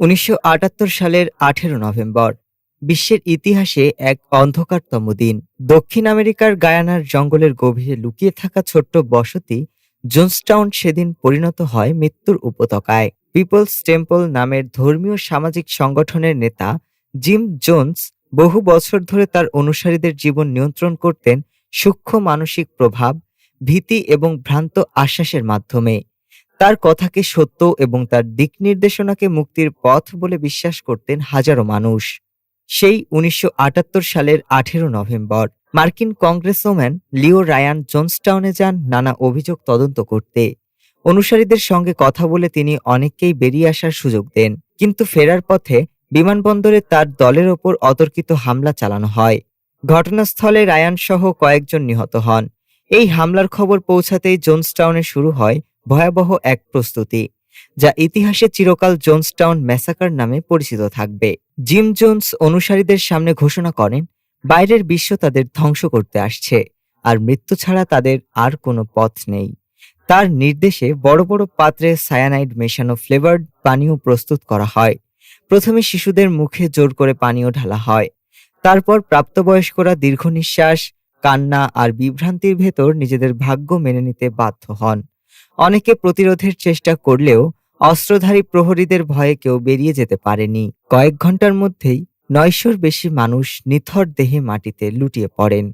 উনিশশো আটাত্তর সালের আঠেরো নভেম্বর, বিশ্বের ইতিহাসে এক অন্ধকারতম দিন। দক্ষিণ আমেরিকার গায়ানার জঙ্গলের গভীরে লুকিয়ে থাকা ছোট্ট বসতি জোনসটাউন সেদিন পরিণত হয় মৃত্যুর উপত্যকায়। পিপলস টেম্পল নামের ধর্মীয় সামাজিক সংগঠনের নেতা জিম জোন্স বহু বছর ধরে তার অনুসারীদের জীবন নিয়ন্ত্রণ করতেন সূক্ষ্ম মানসিক প্রভাব, ভীতি এবং ভ্রান্ত আশ্বাসের মাধ্যমে। তার কথাকে সত্য এবং তার দিক নির্দেশনাকে মুক্তির পথ বলে বিশ্বাস করতেন হাজারো মানুষ। সেই উনিশশো আটাত্তর সালের আঠেরো নভেম্বর, মার্কিন কংগ্রেসম্যান লিও রায়ান জোনসটাউনে যান নানা অভিযোগ তদন্ত করতে। অনুসারীদের সঙ্গে কথা বলে তিনি অনেককেই বেরিয়ে আসার সুযোগ দেন, কিন্তু ফেরার পথে বিমানবন্দরে তার দলের ওপর অতর্কিত হামলা চালানো হয়। ঘটনাস্থলে রায়ান সহ কয়েকজন নিহত হন। এই হামলার খবর পৌঁছাতেই জোনসটাউনে শুরু হয় ভয়াবহ এক প্রস্তুতি, যা ইতিহাসে চিরকাল জোনসটাউন ম্যাসাকার নামে পরিচিত থাকবে। জিম জোনস অনুসারীদের সামনে ঘোষণা করেন, বাইরের বিশ্ব তাদের ধ্বংস করতে আসছে, আর মৃত্যু ছাড়া তাদের আর কোনো পথ নেই। তার নির্দেশে বড় বড় পাত্রে সায়ানাইড মেশানো ফ্লেভার্ড পানীয় প্রস্তুত করা হয়। প্রথমে শিশুদের মুখে জোর করে পানীয় ঢালা হয়। তারপর প্রাপ্তবয়স্করা দীর্ঘ নিঃশ্বাস, কান্না আর বিভ্রান্তির ভেতর নিজেদের ভাগ্য মেনে নিতে বাধ্য হন। অনেকে প্রতিরোধের চেষ্টা করলেও অস্ত্রধারী প্রহরীদের ভয়ে কেউ বেরিয়ে যেতে পারেনি। কয়েক ঘণ্টার মধ্যেই নয়শোর বেশি মানুষ নিথর দেহে মাটিতে লুটিয়ে পড়েন।